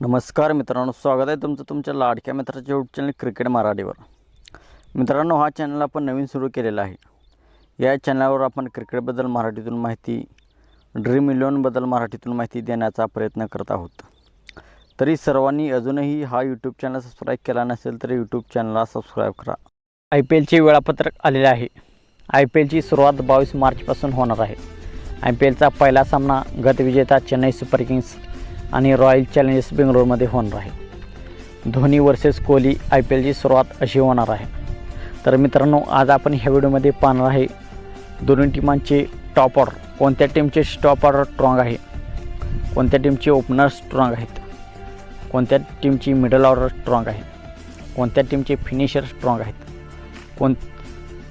नमस्कार मित्रांनो स्वागत आहे तुमचं तुमच्या लाडक्या मित्राच्या यूट्यूब चॅनल क्रिकेट मराठीवर. मित्रांनो हा चॅनल आपण नवीन सुरू केलेला आहे. या चॅनलवर आपण क्रिकेटबद्दल मराठीतून माहिती ड्रीम इलेवनबद्दल मराठीतून माहिती देण्याचा प्रयत्न करत आहोत. तरी सर्वांनी अजूनही हा यूट्यूब चॅनल सबस्क्राईब केला नसेल तर यूट्यूब चॅनलला सबस्क्राईब करा. आय पी एलचे वेळापत्रक आलेले आहे. आय पी एलची सुरुवात बावीस मार्चपासून होणार आहे. आय पी एलचा पहिला सामना गतविजेता चेन्नई सुपर किंग्स आणि रॉयल चॅलेंजर्स बेंगलोरमध्ये होणार आहे. Dhoni versus Kohli I P एलची सुरुवात अशी होणार आहे. तर मित्रांनो आज आपण ह्या व्हिडिओमध्ये पाहणार आहे दोन्ही टीमांचे टॉप ऑर्डर कोणत्या टीमचे स्टॉप ऑर्डर स्ट्रॉंग आहे? कोणत्या टीमचे ओपनर स्ट्रॉंग आहेत? कोणत्या टीमची मिडल ऑर्डर स्ट्रॉंग आहे? कोणत्या टीमचे फिनिशर स्ट्रॉंग आहेत? कोण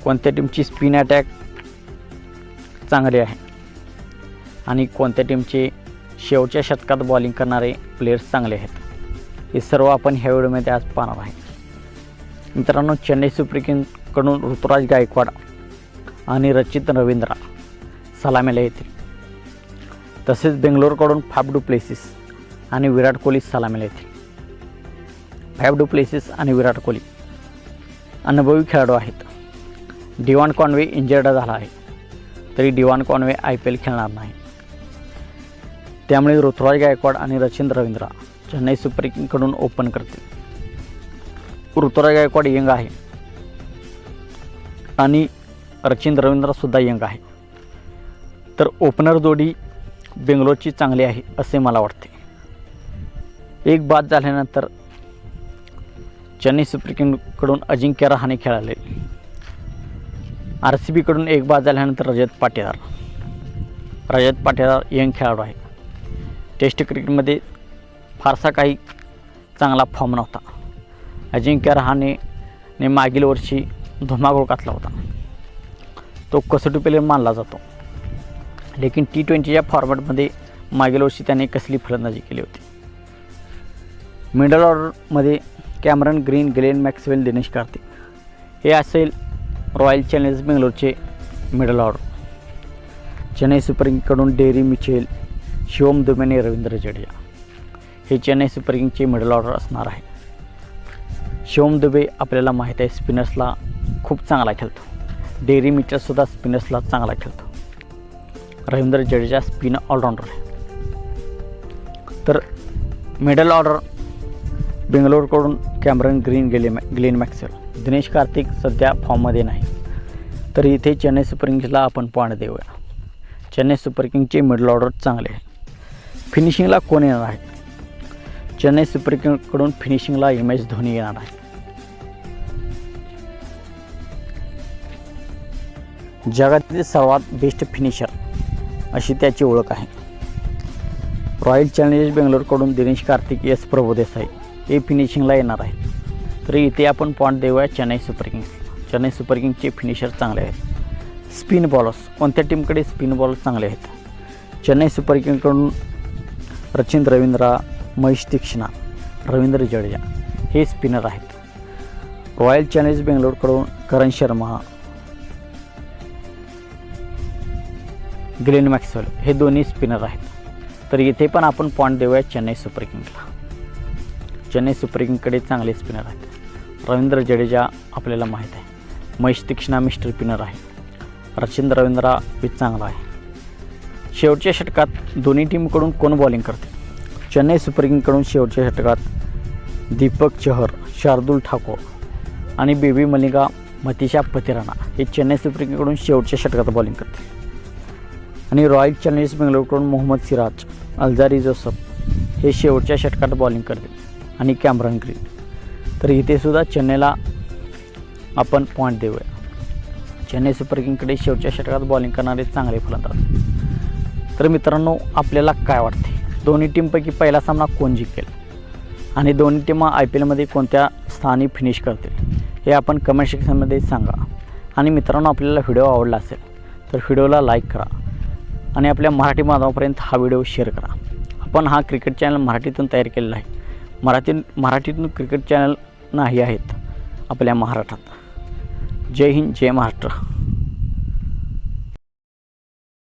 कोणत्या टीमची स्पिन अटॅक चांगली आहे? आणि कोणत्या टीमचे शेवटच्या शतकात बॉलिंग करणारे प्लेयर्स चांगले आहेत. हे सर्व आपण ह्या व्हिडिओमध्ये आज पाहणार आहे. मित्रांनो चेन्नई सुपर किंगकडून ऋतुराज गायकवाड आणि रचित रवींद्रा सलामीला येतील. तसेच बेंगलोरकडून फाफ डू प्लेसिस आणि विराट कोहली सलामीला येतील. फॅफ डू प्लेसिस आणि विराट कोहली अनुभवी खेळाडू आहेत. डिवान कॉन्वे इंजर्ड झाला आहे. तरी Devon Conway I P L खेळणार नाही. त्यामुळे ऋतुराज गायकवाड आणि रचिन रवींद्रा चेन्नई सुपर किंगकडून ओपन करतील. ऋतुराज गायकवाड यंग आहे. आणि रचिन रवींद्रसुद्धा यंग आहे. तर ओपनर जोडी बेंगलोरची चांगली आहे असे मला वाटते. एक बाद झाल्यानंतर चेन्नई सुपर किंगकडून अजिंक्य रहाणे खेळाले. आर सी बीकडून एक बाद झाल्यानंतर रजत पाटीदार. रजत पाटीदार यंग खेळाडू आहे. टेस्ट क्रिकेटमध्ये फारसा काही चांगला फॉर्म नव्हता. अजिंक्य रहाणेने मागील वर्षी धुमाकूळ घातला होता. तो कसोटी प्लेअर मानला जातो. लेकिन टी ट्वेंटीच्या फॉर्मॅटमध्ये मागील वर्षी त्याने कसली फलंदाजी केली होती? मिडल ऑर्डरमध्ये Cameron Green Glenn Maxwell Dinesh Karthik. हे असेल रॉयल चॅलेंजर्स बेंगलोरचे मिडल ऑर्डर. चेन्नई सुपर किंगकडून डेरी मिचेल शिवम दुमेने रवींद्र जडेजा. हे चेन्नई सुपर किंगचे मिडल ऑर्डर असणार आहे. शिवम दुबे आपल्याला माहीत आहे स्पिनर्सला खूप चांगला खेळतो. डेरी मिचलसुद्धा स्पिनर्सला चांगला खेळतो. रवींद्र जडेजा स्पिन ऑलराऊंडर आहे. तर मिडल ऑर्डर बेंगलोरकडून कॅमरन ग्रीन गेले ग्लेन मॅक्सेल दिनेश कार्तिक सध्या फॉर्ममध्ये नाही. तर इथे चेन्नई सुपर किंग्सला आपण पॉईंट देऊया. चेन्नई सुपर किंगचे मिडल ऑर्डर चांगले. आहे फिनिशिंगला कोण येणार आहे? चेन्नई सुपर किंगकडून फिनिशिंगला एम एस धोनी येणार आहे. जगातील सर्वात बेस्ट फिनिशर अशी त्याची ओळख आहे. रॉयल चॅलेंजर्स बेंगलोरकडून दिनेश कार्तिक एस प्रभुदेसाई हे फिनिशिंगला येणार आहे तर इथे आपण पॉईंट देऊया Chennai super kings Chennai super किंगचे finisher चांगले आहेत. स्पिन बॉलर्स कोणत्या टीमकडे स्पिन बॉलर्स चांगले आहेत? चेन्नई सुपर किंगकडून रचिन रवींद्र महेश तीक्ष्णा रवींद्र जडेजा हे स्पिनर आहेत. रॉयल चॅलेंजर्स बेंगलोरकडून करण शर्मा ग्लेन मॅक्सवेल हे दोन्ही स्पिनर आहेत. तर इथे पण आपण पॉईंट देऊया चेन्नई सुपर किंगला चेन्नई सुपर किंगकडे चांगले स्पिनर आहेत. रवींद्र जडेजा आपल्याला माहीत आहे. महेश तीक्ष्णा मिस्टर स्पिनर आहे रचिंद्र रवींद्रा बी चांगला आहे. शेवटच्या षटकात दोन्ही टीमकडून कोण बॉलिंग करते? चेन्नई सुपर किंगकडून शेवटच्या षटकात दीपक चहर शार्दूल ठाकूर आणि बेबी मलिंगा मतिशा पतिराणा हे चेन्नई सुपर किंगकडून शेवटच्या षटकात बॉलिंग करते. आणि रॉयल चॅलेंजर्स बेंगलोरकडून मोहम्मद सिराज अल्जारी जोसफ हे शेवटच्या षटकात बॉलिंग करते. आणि कॅमरन ग्रीन. तर इथेसुद्धा चेन्नईला आपण पॉईंट देऊया. चेन्नई सुपर किंगकडे शेवटच्या षटकात बॉलिंग करणारे चांगले फलंदाज. तर मित्रांनो आपल्याला काय वाटते? दोन्ही टीमपैकी पहिला सामना कोण जिंकेल? आणि दोन्ही टीमा आय पी एलमध्ये कोणत्या स्थानी फिनिश करतील? हे आपण कमेंट सेक्शनमध्ये सांगा. आणि मित्रांनो आपल्याला व्हिडिओ आवडला असेल तर व्हिडिओला लाईक करा. आणि आपल्या मराठी बांधवापर्यंत हा व्हिडिओ शेअर करा. आपण हा क्रिकेट चॅनल मराठीतून तयार केलेला आहे. मराठी मराठीतून क्रिकेट चॅनल नाही आहेत आपल्या महाराष्ट्रात. जय हिंद जय महाराष्ट्र.